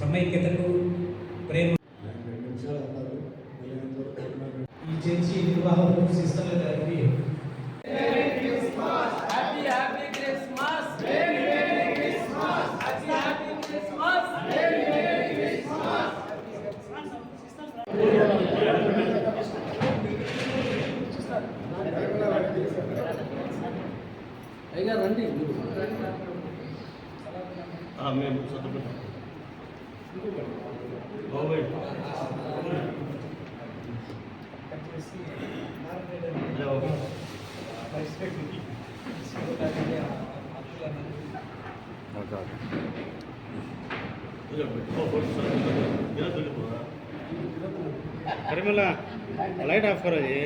సమైక్యతకు ప్రేమ. ఈ చర్చి నిర్వాహకులు సిస్టర్ల గారికి కాదు పరిమళ లైట్ ఆఫ్ కరోజీ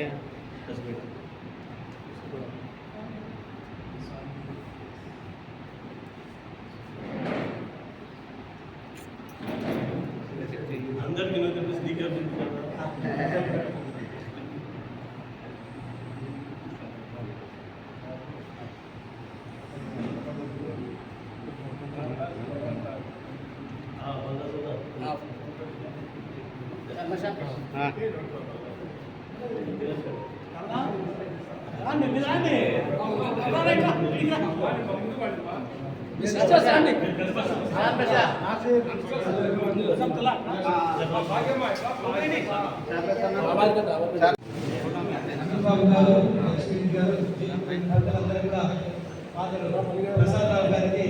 చంద్రబాబు గారు ప్రసాదరావు గారికి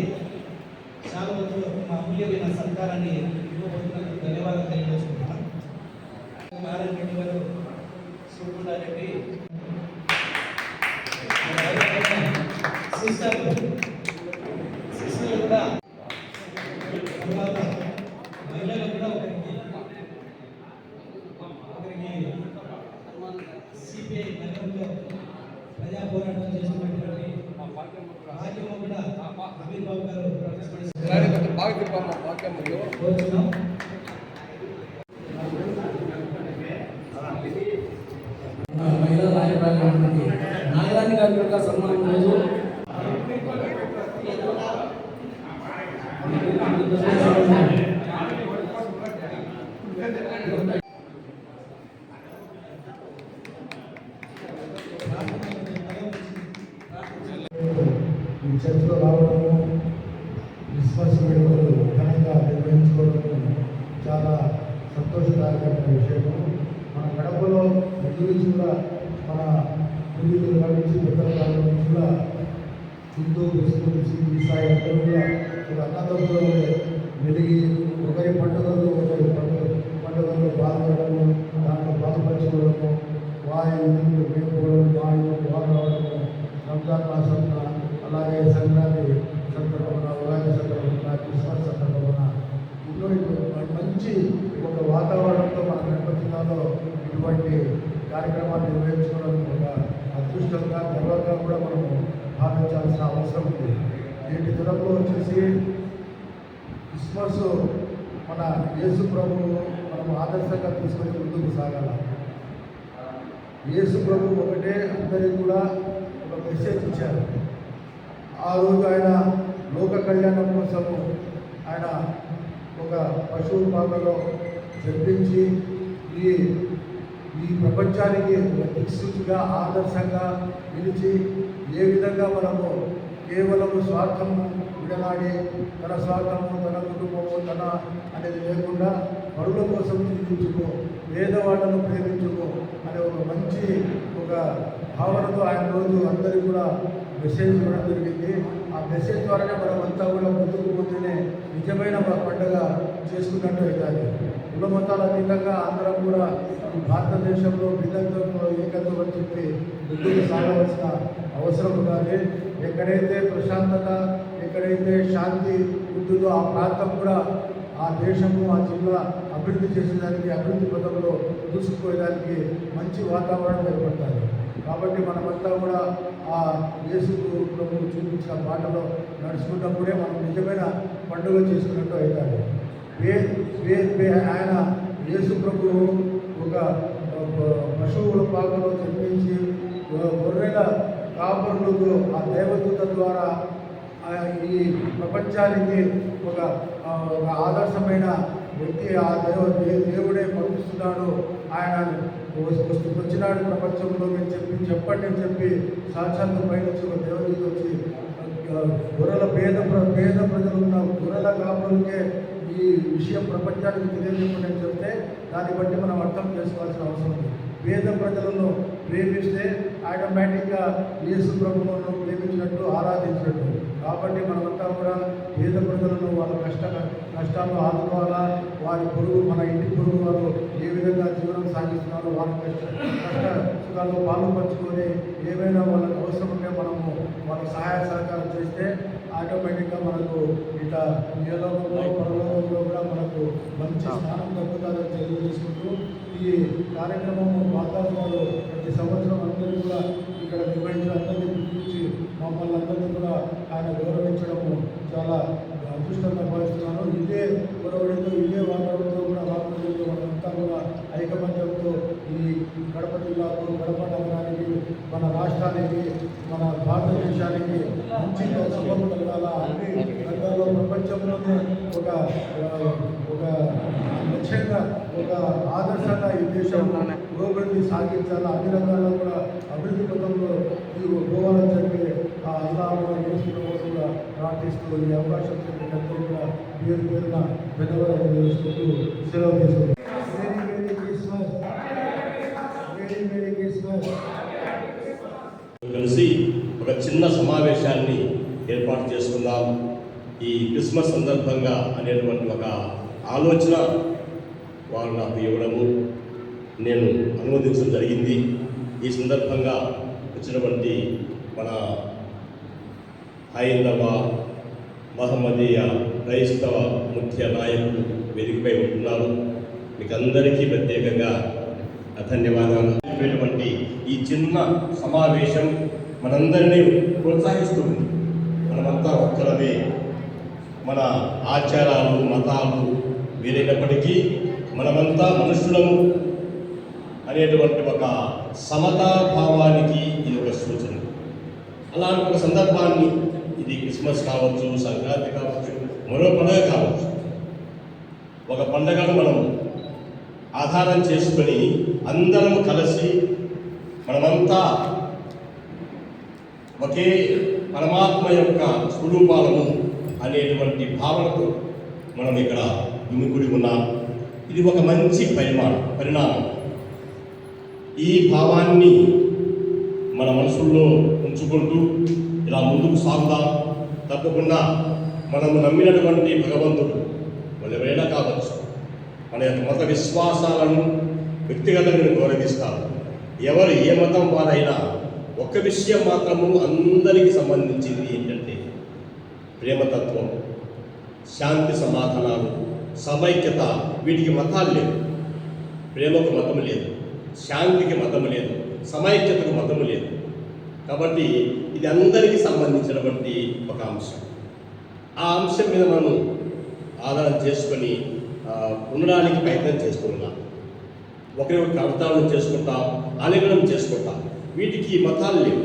చాలా రోజు మా అమూల్యమైన సత్కారాన్ని ఇవ్వబోతున్నందుకు ధన్యవాదాలు. తెలియజేసుకుంటున్నాం నారాయణ రెడ్డి గారు సూర్యుడారెడ్డి సిస్టర్ సిస్టర్లు కూడా తర్వాత మహిళలు కూడా ఒకరికి ఒకరికి సిపిఐ నగరంలో ప్రజా పోరాటం చేసినటువంటి భాగ్యమ్మ కూడా అమీర్ బాబు గారు కోరుతున్నాం మహిళా రాజధాని నాగరాణి గారి యొక్క సన్మానం రోజు ఈ చర్చలో రావడము క్రిస్మస్ వేడుకలు ఘనంగా నిర్వహించుకోవడం చాలా సంతోషదాయకమైన విషయము మన గడపలో ముందు నుంచి కూడా మన పూర్వీకుల నుంచి పెద్దల కాలం నుంచి కూడా హిందూ క్రిస్తు ముస్లిం ఈసాయి అందరూ కూడా ఒక అన్నదమ్ములు వెలిగి ఒకరి పండుగలు ఒకరి పండుగ పండుగల్లో పాల్గొనడము దాంట్లో పాల్పంచుకోవడము వాయు ఇల్లు మేపుకోవడం వాయు వాతావరణము రంజాన్ మాసంలో అలాగే సంక్రాంతి సందర్భంగా ఉగాది సందర్భంగా క్రిస్మస్ సందర్భంగా ఎన్నో ఇటువంటి మంచి ఒక వాతావరణంతో మన గణపతి జిల్లాలో ఇటువంటి కార్యక్రమాలు నిర్వహించుకోవడం ఒక అదృష్టంగా గర్వంగా కూడా మనము భావించాల్సిన అవసరం ఉంది నేటి దినంలో వచ్చేసి మనసు మన యేసు ప్రభువు మనం ఆదర్శంగా తీసుకొని ముందుకు సాగాల. యేసు ప్రభు ఒకటే అందరికీ కూడా ఒక మెసేజ్ ఇచ్చారు. ఆ రోజు ఆయన లోక కళ్యాణం కోసము ఆయన ఒక పశువు పాకలో జన్మించి ఈ ఈ ప్రపంచానికి ఒక దిక్సూచిగా ఆదర్శంగా నిలిచి ఏ విధంగా మనము కేవలం స్వార్థము విడనాడే తన స్వార్థము తన కుటుంబము తన అనేది లేకుండా పరుల కోసం జీవించుకో పేదవాళ్ళను ప్రేమించుకో అనే ఒక మంచి ఒక భావనతో ఆయన రోజు అందరికీ కూడా మెసేజ్ ఇవ్వడం జరిగింది. ఆ మెసేజ్ ద్వారానే మనం అంతా కూడా ముందుకు పోతేనే నిజమైన మన పండుగ చేసుకున్నట్టు అవుతుంది. కుల మతాల అతీతంగా అందరం కూడా భారతదేశంలో భిన్నత్వంలో ఏకత్వం అని చెప్పి ముందుకు సాగవలసిన అవసరం ఉన్నది ఎక్కడైతే ప్రశాంతత ఎక్కడైతే శాంతి ఉంటుందో ఆ ప్రాంతం కూడా ఆ దేశము ఆ జిల్లా అభివృద్ధి చేసేదానికి అభివృద్ధి పథంలో దూసుకుపోయేదానికి మంచి వాతావరణం ఏర్పడుతుంది. కాబట్టి మనమంతా కూడా ఆ యేసు ప్రభు చూపించిన బాటలో నడుచుకున్నప్పుడే మనం నిజమైన పండుగ చేసుకున్నట్టు అవుతాడు వే ఆయన యేసు ప్రభు ఒక ఒక పశువుల పాకలో జన్మించి గొర్రెల కాపరులకు ఆ దేవదూత ద్వారా ఈ ప్రపంచానికి ఒక ఒక ఆదర్శమైన వ్యక్తి ఆ దేవ దేవుడే పంపిస్తున్నాడు. ఆయన వచ్చినాడు ప్రపంచంలో. అని చెప్పి చెప్పండి అని చెప్పి సాక్షాత్తు పైనుంచి ఒక దేవదూత వచ్చి ఆ, గొర్రెల పేద పేద ప్రజలు ఉన్న గొర్రెల కాపులకే ఈ విషయం ప్రపంచానికి తెలియజేయకుండా అని చెప్తే దాన్ని బట్టి మనం అర్థం చేసుకోవాల్సిన అవసరం ఉంది పేద ప్రజలను ప్రేమిస్తే ఆటోమేటిక్గా యేసు ప్రభువును ప్రేమించినట్టు ఆరాధించినట్టు. కాబట్టి మనమంతా కూడా పేద ప్రజలను వాళ్ళ కష్ట కష్టాలు ఆదుకోవాలా? వారి పొరుగు మన ఇంటి పొరుగు వారు ఏ విధంగా జీవనం సాగిస్తున్నారో వాళ్ళ కష్ట కష్ట సుఖాల్లో పాలు పంచుకొని ఏమైనా వాళ్ళకి అవసరం ఉంటే మనము వాళ్ళ సహాయ సహకారం చేస్తే ఆటోమేటిక్గా మనకు ఇట్లా నియోగంలో మనం కూడా మనకు మంచి స్థానం దక్కుతుందని తెలియజేసుకుంటూ ఈ కార్యక్రమము బాతాస్ వారు ప్రతి సంవత్సరం అందరూ కూడా ఇక్కడ నిర్వహించిన అందరినీ పిలిపించి మమ్మల్ని అందరినీ కూడా ఆయన గౌరవించడము చాలా అదృష్టంగా భావిస్తున్నాను. ఇదే గొడవడితో ఇదే వాతావరణంతో కూడా వాతావరణంతో మనంతా కూడా ఐకమత్యంతో ఈ గడప జిల్లాకు కడప నగరానికి మన రాష్ట్రానికి మన భారతదేశానికి మంచి శుభము కలగాల అన్ని రంగాల్లో ప్రపంచంలోనే ఒక ఒక లక్ష్యంగా ఒక ఆదర్శంగా ఈ దేశం పురోగతి సాగించాలా అన్ని రంగాల్లో కూడా అభివృద్ధి పథంలో మీరు పోవాలని చెప్పి ఆ అల్లాహ్ నేర్చుకున్న కూడా ప్రార్థిస్తూ ఈ అవకాశం అందరూ కూడా పేరు పేరున ధన్యవాదాలు తెలుసుకుంటూ సెలవు తీసుకుంటారు very very Christmas very very Christmas కలిసి ఒక చిన్న సమావేశాన్ని ఏర్పాటు చేసుకుందాం. ఈ క్రిస్మస్ సందర్భంగా అనేటువంటి ఒక ఆలోచన వారు నాకు ఇవ్వడము నేను అనుమతించడం జరిగింది. ఈ సందర్భంగా వచ్చినటువంటి మన హైందవ మహమ్మదీయ క్రైస్తవ ముఖ్య నాయకులు వేదికపై ఉంటున్నారు. మీకు అందరికీ ప్రత్యేకంగా ధన్యవాదాలు. ఈ చిన్న సమావేశం మనందరినీ ప్రోత్సహిస్తుంది మనమంతా ఒక్కరమే మన ఆచారాలు మతాలు వేరైనప్పటికీ మనమంతా మనుషులము అనేటువంటి ఒక సమతాభావానికి ఇది ఒక సూచన. అలాంటి ఒక సందర్భాన్ని ఇది క్రిస్మస్ కావచ్చు సంక్రాంతి కావచ్చు మరో పండుగ కావచ్చు. ఒక పండుగను మనం ఆధారం చేసుకొని అందరం కలిసి మనమంతా ఒకే పరమాత్మ యొక్క స్వరూపాలము అనేటువంటి భావనతో మనం ఇక్కడ ఇముకుడి ఉన్నాం. ఇది ఒక మంచి పరిమాణం పరిణామం. ఈ భావాన్ని మన మనసుల్లో ఉంచుకుంటూ ఇలా ముందుకు సాగుదాం. తప్పకుండా మనము నమ్మినటువంటి భగవంతుడు వాళ్ళు ఎవరైనా కావచ్చు మన యొక్క మత విశ్వాసాలను వ్యక్తిగతంగా గౌరవిస్తారు. ఎవరు ఏ మతం వారైనా ఒక విషయం మాత్రము అందరికీ సంబంధించింది ఏంటంటే ప్రేమతత్వం శాంతి సమాధానాలు సమైక్యత వీటికి మతాలు లేవు. ప్రేమకు మతము లేదు శాంతికి మతము లేదు సమైక్యతకు మతము లేదు. కాబట్టి ఇది అందరికీ సంబంధించినటువంటి ఒక అంశం. ఆ అంశం మీద మనం ఆధారం చేసుకొని ఉండడానికి ప్రయత్నం చేస్తూ ఉన్నాం. ఒకరి ఒకరికి అవతారం చేసుకుంటాం ఆలింగనం చేసుకుంటాం. వీటికి మతాలు లేవు.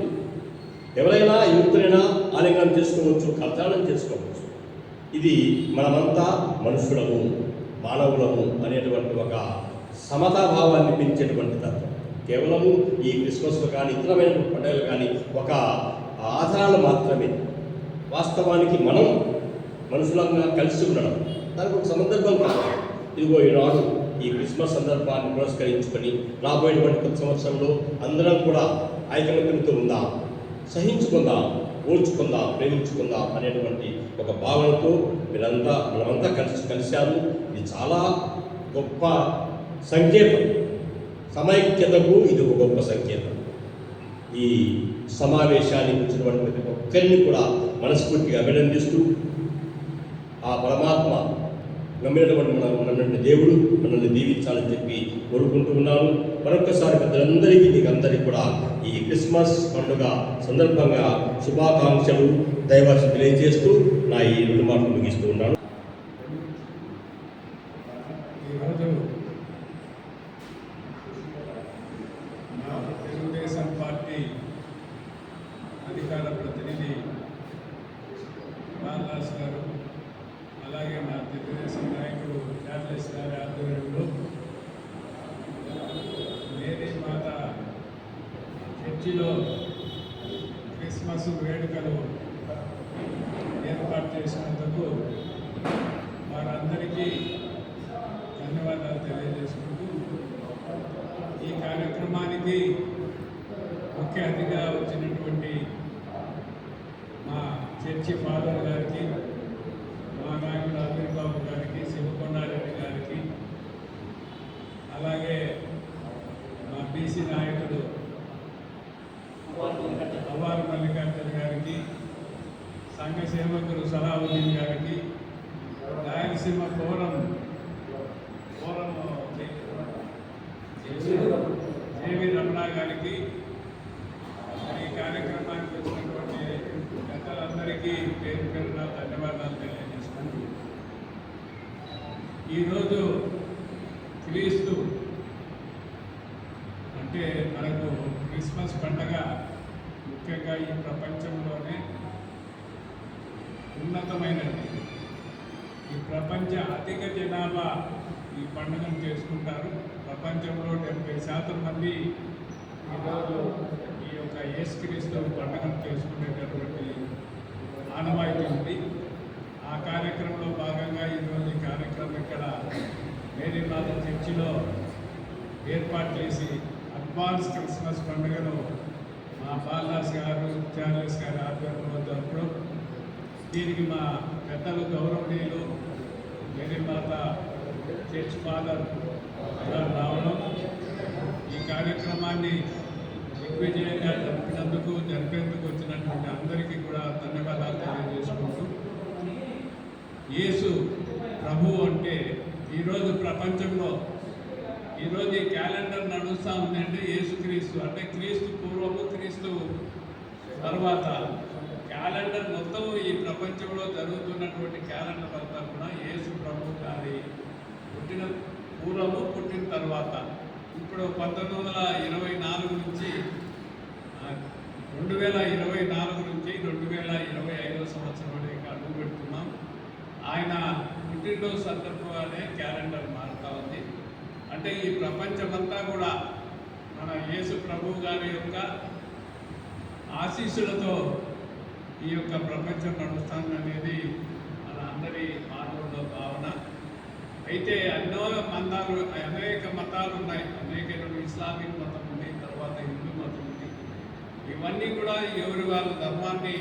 ఎవరైనా యువతులైనా ఆలింగనం చేసుకోవచ్చు కర్తాళం చేసుకోవచ్చు. ఇది మనమంతా మనుషులము మానవులము అనేటువంటి ఒక సమతాభావాన్ని పెంచేటువంటి తత్వం. కేవలము ఈ క్రిస్మస్లు కానీ ఇతరమైన పండుగలు కానీ ఒక ఆధారాలు మాత్రమే. వాస్తవానికి మనం మనుషులంగా కలిసి ఉండడం. దానికి ఒక సందర్భం కాదు ఇదిగో ఈనాడు ఈ క్రిస్మస్ సందర్భాన్ని పురస్కరించుకొని రాబోయేటువంటి కొత్త సంవత్సరంలో అందరం కూడా ఐకమత్యంతో ఉందాం సహించుకుందాం ఓర్చుకుందాం ప్రేమించుకుందాం అనేటువంటి ఒక భావనతో మీరంతా మనమంతా కలిసి కలిశారు ఇది చాలా గొప్ప సంకేతం. సమైక్యతకు ఇది ఒక గొప్ప సంకేతం. ఈ సమావేశానికి వచ్చినటువంటి ప్రతి ఒక్కరిని కూడా మనస్ఫూర్తిగా అభినందిస్తూ ఆ పరమాత్మ నమ్మినటువంటి మన మనటువంటి దేవుడు మనల్ని దీవించాలని చెప్పి కోరుకుంటూ ఉన్నాను. మరొకసారి పెద్దలందరికీ మీకు అందరికీ కూడా ఈ క్రిస్మస్ పండుగ సందర్భంగా శుభాకాంక్షలు దైవాశ తెలియజేస్తూ నా ఈ రెండు మాటలు ముగిస్తూ ఉన్నాను ఈరోజు మా తెలుగుదేశం పార్టీ అధికార ప్రతినిధి రామదాస్ గారు అలాగే మా తెలుగుదేశం నాయకుడు చార్లెస్ గారి ఆధ్వర్యంలో మేరీ మాత చర్చిలో క్రిస్మస్ వేడుకలు ఏర్పాటు చేసినందుకు వారందరికీ ధన్యవాదాలు తెలియజేసుకుంటూ ఈ కార్యక్రమానికి ముఖ్య అతిథిగా వచ్చినటువంటి మా చర్చి ఫాదర్ గారికి Rayalaseema forum forum JV Ramana గారికి ఈ కార్యక్రమానికి వచ్చినటువంటి పెద్దలందరికీ పేరు పేరున ధన్యవాదాలు తెలియజేస్తాను ఈరోజు క్రీస్తు అంటే మనకు క్రిస్మస్ పండగ ముఖ్యంగా ఈ ప్రపంచంలోనే ఉన్నతమైనది. ప్రపంచ అధిక జనాభా ఈ పండుగను చేసుకుంటారు. ప్రపంచంలో డెబ్బై శాతం మంది ఈరోజు ఈ యొక్క యేసుక్రీస్తు పండుగను చేసుకునేటటువంటి ఆనవాయితీ ఉంది. ఆ కార్యక్రమంలో భాగంగా ఈరోజు ఈ కార్యక్రమం ఇక్కడ మేరీమాత చర్చిలో ఏర్పాటు చేసి అడ్వాన్స్ క్రిస్మస్ పండుగను మా బాలదాస్ గారు చార్లెస్ గారి ఆధ్వర్యంలో జరుపుడు దీనికి మా పెద్దలు గౌరవనీయులు మేరీమాత చర్చ్ ఫాదర్ గారు రావడం ఈ కార్యక్రమాన్ని దిగ్విజయంగా జరిపినందుకు జరిపేందుకు వచ్చినటువంటి అందరికీ కూడా ధన్యవాదాలు తెలియజేసుకుంటూ యేసు ప్రభు అంటే ఈరోజు ప్రపంచంలో ఈరోజు ఈ క్యాలెండర్ నడుస్తూ ఉందంటే యేసుక్రీస్తు అంటే క్రీస్తు పూర్వము క్రీస్తు తర్వాత క్యాలెండర్ మొత్తం ఈ ప్రపంచంలో జరుగుతున్నటువంటి క్యాలెండర్ అంతా కూడా యేసు ప్రభు గారి పుట్టిన పూర్వము పుట్టిన తర్వాత. ఇప్పుడు పంతొమ్మిది వందల ఇరవై నాలుగు నుంచి రెండు వేల ఇరవై నాలుగు నుంచి రెండు వేల ఇరవై ఐదో సంవత్సరం అనేది అడుగు పెడుతున్నాం. ఆయన పుట్టినరోజు సందర్భంగానే క్యాలెండర్ మారుతా ఉంది. అంటే ఈ ప్రపంచమంతా కూడా మన యేసు ప్రభు గారి యొక్క ఆశీస్సులతో ఈ యొక్క ప్రపంచం నడుస్తుంది అనేది మన అందరి మానవుల భావన. అయితే ఎన్నో మతాలు అనేక మతాలు ఉన్నాయి. అనేక ఇస్లామిక్ మతం ఉంది తర్వాత హిందూ మతం ఉంది. ఇవన్నీ కూడా ఎవరి వాళ్ళ ధర్మాన్ని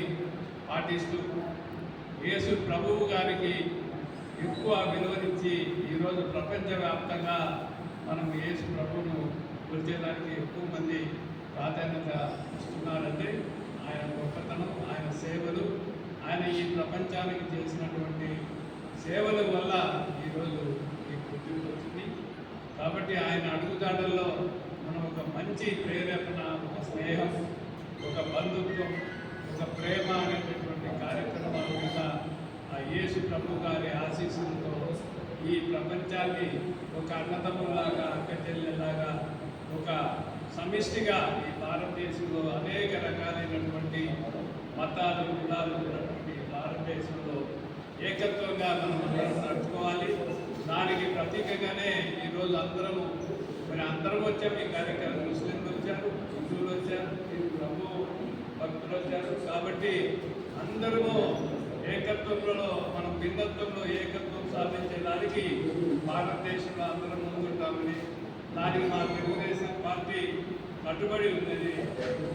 పాటిస్తూ యేసు ప్రభువు గారికి ఎక్కువ విలువనిచ్చి ఈరోజు ప్రపంచవ్యాప్తంగా మనం యేసు ప్రభువును కొలిచేదానికి ఎక్కువ మంది ప్రాధాన్యత ఇస్తున్నారంటే ఆయన గొప్పతనం ఆయన సేవలు ఆయన ఈ ప్రపంచానికి చేసినటువంటి సేవల వల్ల ఈరోజు ఈ గుర్తింపు వచ్చింది. కాబట్టి ఆయన అడుగుదాడల్లో మనం ఒక మంచి ప్రేరేపణ ఒక స్నేహం ఒక బంధుత్వం ఒక ప్రేమ అనేటటువంటి కార్యక్రమాల మీద ఆ యేసు ప్రభు గారి ఆశీస్సులతో ఈ ప్రపంచాన్ని ఒక అన్నదమ్ములాగా అక్క చెల్లెలాగా ఒక సమిష్టిగా ఈ భారతదేశంలో అనేక రకాలైనటువంటి మతాలు కులాలు ఉన్నటువంటి భారతదేశంలో ఏకత్వంగా మనం అందరం నడుచుకోవాలి దానికి ప్రతీకగానే ఈరోజు అందరము మరి అందరం వచ్చాం. ఈ కార్యక్రమం ముస్లింలు వచ్చారు హిందువులు వచ్చారు ప్రభు భక్తులు వచ్చారు. కాబట్టి అందరము ఏకత్వంలో మనం భిన్నత్వంలో ఏకత్వం సాధించేదానికి భారతదేశంలో అందరం ముందుంటామని దానికి మా తెలుగుదేశం పార్టీ కట్టుబడి ఉన్నది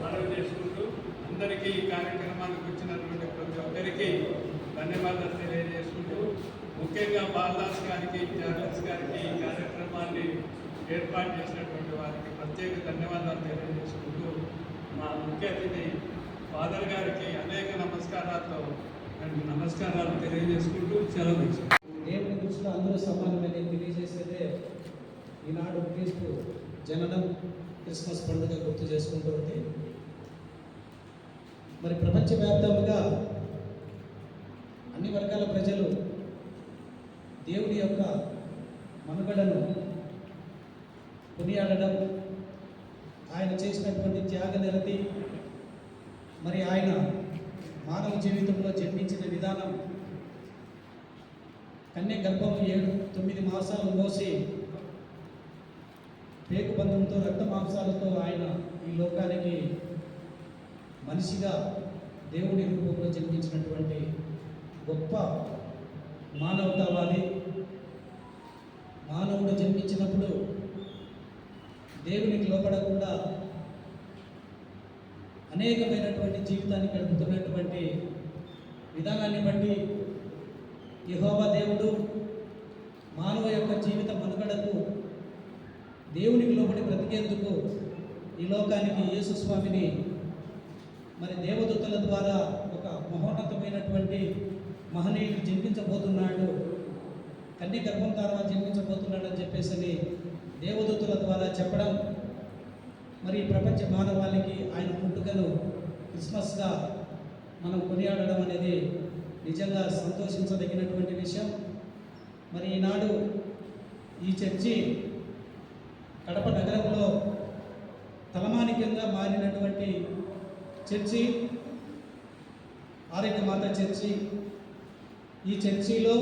మనవి చేసుకుంటూ అందరికీ ఈ కార్యక్రమానికి వచ్చినటువంటి ప్రతి ఒక్కరికి ధన్యవాదాలు తెలియజేసుకుంటూ ముఖ్యంగా బాలదాస్ గారికి చార్లెస్ గారికి ఈ కార్యక్రమాన్ని ఏర్పాటు చేసినటువంటి వారికి ప్రత్యేక ధన్యవాదాలు తెలియజేసుకుంటూ మా ముఖ్య అతిథి ఫాదర్ గారికి అనేక నమస్కారాలతో నమస్కారాలు తెలియజేసుకుంటూ సెలవు తీసుకుంటాను. దేవుని అందరూ సమానమని తెలియజేసేదే ఈనాడు క్రీస్తు జననం క్రిస్మస్ పండుగ గుర్తు చేసుకుంటుంది మరి ప్రపంచవ్యాప్తంగా అన్ని వర్గాల ప్రజలు దేవుడి యొక్క మనుగడను కొనియాడడం ఆయన చేసినటువంటి త్యాగ నిరతి మరి ఆయన మానవ జీవితంలో జన్మించిన విధానం కన్య గర్భం ఏడు తొమ్మిది మాసాలు మోసి పేగు బంధంతో రక్త మాంసాలతో ఆయన ఈ లోకానికి మనిషిగా దేవుడి రూపంలో జన్మించినటువంటి గొప్ప మానవతావాది. మానవుడు జన్మించినప్పుడు దేవునికి లోపడకుండా అనేకమైనటువంటి జీవితాన్ని గడుపుతున్నటువంటి విధానాన్ని బట్టి యెహోవా దేవుడు మానవ యొక్క జీవిత మనుగడకు దేవునికి లోబడి బ్రతికేందుకు ఈ లోకానికి యేసు స్వామిని మరి దేవదూతల ద్వారా ఒక మహోన్నతమైనటువంటి మహనీయుడు జన్మించబోతున్నాడు కన్య గర్భం ద్వారా జన్మించబోతున్నాడు అని చెప్పేసి దేవదూతల ద్వారా చెప్పడం మరి ప్రపంచ మానవాళికి ఆయన పుట్టుకను క్రిస్మస్గా మనం కొనియాడడం అనేది నిజంగా సంతోషించదగినటువంటి విషయం. మరి ఈనాడు ఈ చర్చి కడప నగరంలో తలమానికంగా మారినటువంటి చర్చి ఆరోగ్యమాత చర్చి ఈ చర్చిలో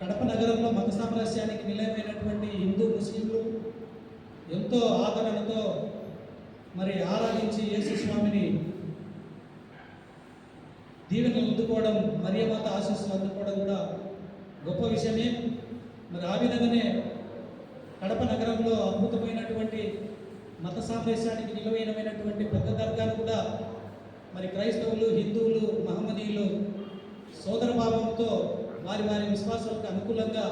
కడప నగరంలో మత సామరస్యానికి నిలయమైనటువంటి హిందూ ముస్లింలు ఎంతో ఆదరణతో మరి ఆరాధించి యేసు స్వామిని దీవెనలు అందుకోవడం మరియమాత ఆశీస్సులు అందుకోవడం కూడా గొప్ప విషయమే. మరి ఆ విధంగానే కడప నగరంలో అద్భుతమైనటువంటి మత సామరస్యానికి నిలవైనమైనటువంటి పెద్ద దర్గాను కూడా మరి క్రైస్తవులు హిందువులు మహమ్మదీయులు సోదర భావంతో వారి వారి విశ్వాసాలకు అనుకూలంగా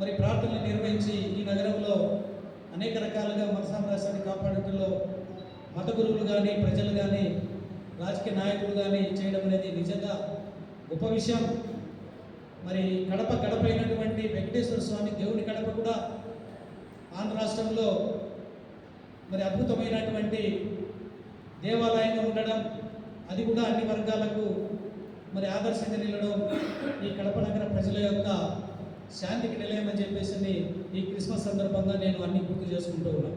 మరి ప్రార్థనలు నిర్వహించి ఈ నగరంలో అనేక రకాలుగా మత సామరస్యాన్ని కాపాడటంలో మత గురువులు కానీ ప్రజలు కానీ రాజకీయ నాయకులు కానీ చేయడం అనేది నిజంగా గొప్ప విషయం. మరి కడప గడప అయినటువంటి వెంకటేశ్వర స్వామి దేవుని కడప కూడా ఆంధ్ర రాష్ట్రంలో మరి అద్భుతమైనటువంటి దేవాలయంగా ఉండడం అది కూడా అన్ని వర్గాలకు మరి ఆదర్శంగా నిలడం ఈ కడప నగర ప్రజల యొక్క శాంతికి నిలయమని చెప్పేసి ఈ క్రిస్మస్ సందర్భంగా నేను అన్ని గుర్తు చేసుకుంటూ ఉన్నాను.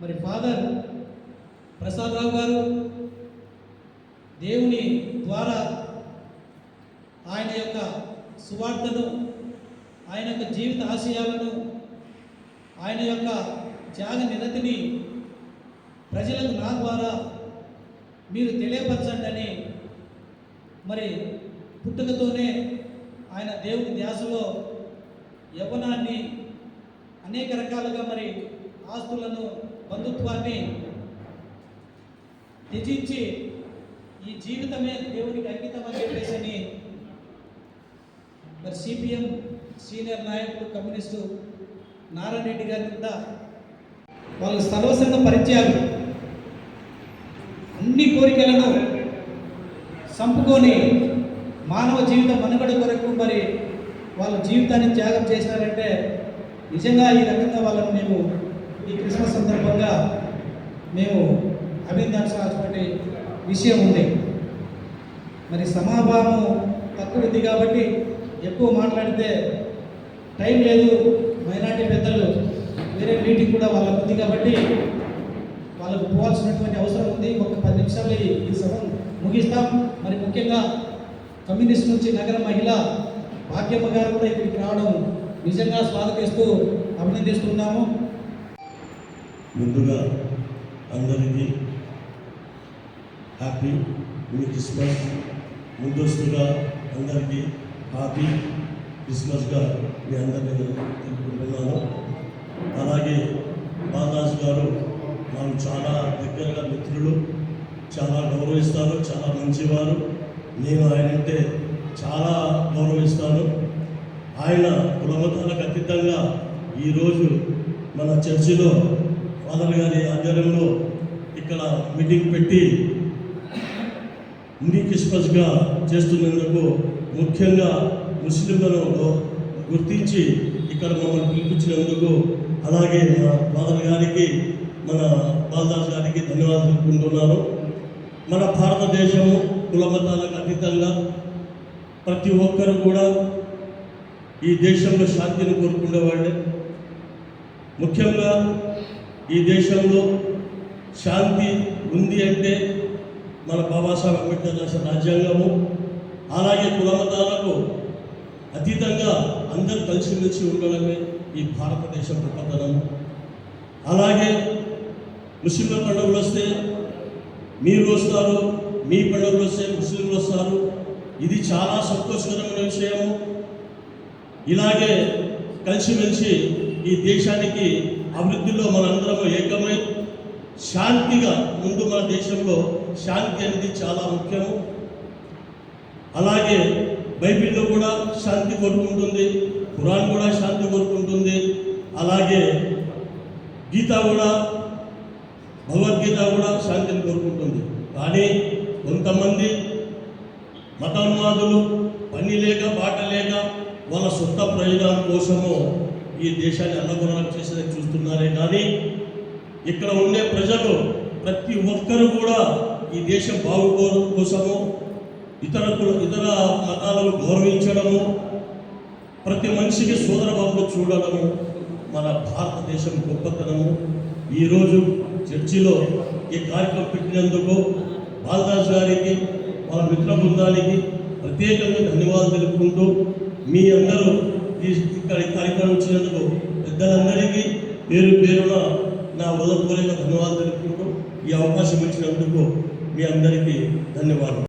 మరి ఫాదర్ ప్రసాదరావు గారు దేవుని ద్వారా ఆయన యొక్క సువార్తను ఆయన యొక్క జీవిత ఆశయాలను ఆయన యొక్క త్యాగ నిరతిని ప్రజలకు నా ద్వారా మీరు తెలియపరచండి అని మరి పుట్టుకతోనే ఆయన దేవుని ధ్యాసలో యవ్వనాన్ని అనేక రకాలుగా మరి ఆస్తులను బంధుత్వాన్ని త్యజించి ఈ జీవితమే దేవునికి అంకితం అని చెప్పేసి అని మరి సిపిఎం సీనియర్ నాయకులు కమ్యూనిస్టు నారాయణ రెడ్డి గారి కూడా వాళ్ళు సర్వసన్న పరిచయాలు అన్ని కోరికలను సంపుకొని మానవ జీవిత మనుగడ కొరకు మరి వాళ్ళ జీవితాన్ని త్యాగం చేసినారంటే నిజంగా ఈ రకంగా వాళ్ళని మేము ఈ క్రిస్మస్ సందర్భంగా మేము అభినందించాల్సినటువంటి విషయం ఉంది. మరి సమాభావం తక్కువ ఉంది కాబట్టి ఎక్కువ మాట్లాడితే టైం లేదు మైనార్టీ పెద్దలు వేరే మీటింగ్ కూడా వాళ్ళకు ఉంది కాబట్టి వాళ్ళకు పోవాల్సినటువంటి అవసరం ఉంది. ఒక పది నిమిషాలు ఈ ఈ సభను ముగిస్తాం. మరి ముఖ్యంగా కమ్యూనిస్ట్ నుంచి నగర మహిళ భాగ్యమ్మ గారు కూడా ఇక్కడికి రావడం నిజంగా స్వాగతిస్తూ అభినందిస్తున్నాము. ముందుగా అందరికీ హ్యాపీ మీ క్రిస్మస్ ముందస్తుగా అందరికీ హ్యాపీ క్రిస్మస్గా మీ అందరినీ తెలుపుకుంటున్నాను అలాగే బాలరాజు గారు నాకు చాలా దగ్గరగా మిత్రులు చాలా గౌరవిస్తారు చాలా మంచివారు. నేను ఆయన అంటే చాలా గౌరవిస్తాను. ఆయన కులమతాలకు అతీతంగా ఈరోజు మన చర్చిలో ఫాదర్ గారి ఆధ్వర్యంలో ఇక్కడ మీటింగ్ పెట్టి ఇండి క్రిస్మస్గా చేస్తున్నందుకు ముఖ్యంగా ముస్లింలను గుర్తించి ఇక్కడ మమ్మల్ని పిలిపించినందుకు అలాగే మా ఫాదర్ గారికి మన బాలదాస్ గారికి ధన్యవాదాలు తెలుపుకుంటున్నాను. మన భారతదేశము కులమతాలకు అతీతంగా ప్రతి ఒక్కరు కూడా ఈ దేశంలో శాంతిని కోరుకునేవాళ్ళే ముఖ్యంగా ఈ దేశంలో శాంతి ఉంది అంటే మన బాబాసాహెబ్ అంబేద్కర్ రాసిన రాజ్యాంగము అలాగే కులమతాలకు అతీతంగా అందరూ కలిసిమెలిసి ఉండడమే ఈ భారతదేశం గొప్పతనం అలాగే ముస్లింల పండుగలు వస్తే మీరు వస్తారు మీ పండుగలు వస్తే ముస్లింలు వస్తారు. ఇది చాలా సంతోషకరమైన విషయము. ఇలాగే కలిసిమెలిసి ఈ దేశానికి అభివృద్ధిలో మనందరం ఏకమై శాంతిగా ముందు మన దేశంలో శాంతి అనేది చాలా ముఖ్యము. అలాగే బైబిల్లో కూడా శాంతి కోరుకుంటుంది ఖురాన్ కూడా శాంతి కోరుకుంటుంది. అలాగే గీత కూడా భగవద్గీత కూడా శాంతిని కోరుకుంటుంది. కానీ కొంతమంది మతోన్మాదులు పని లేక బాట లేక వాళ్ళ సొంత ప్రయోజనాల కోసము ఈ దేశాన్ని అన్నగుణాలు చేసేది చూస్తున్నారే కానీ ఇక్కడ ఉండే ప్రజలు ప్రతి ఒక్కరు కూడా ఈ దేశం బాగుకోవడం కోసము ఇతర ఇతర మతాలను గౌరవించడము ప్రతి మనిషికి సోదర బాబు చూడడము మన భారతదేశం గొప్పతనము. ఈరోజు చర్చిలో ఈ కార్యక్రమం పెట్టినందుకు బాలదాస్ గారికి వాళ్ళ మిత్ర బృందానికి ప్రత్యేకంగా ధన్యవాదాలు తెలుపుకుంటూ మీ అందరూ ఈ ఇక్కడ ఈ కార్యక్రమం వచ్చినందుకు పెద్దలందరికీ పేరు పేరున నా ఉదయపూర్వక ధన్యవాదాలు తెలుపుకుంటూ ఈ అవకాశం ఇచ్చినందుకు మీ అందరికీ ధన్యవాదాలు.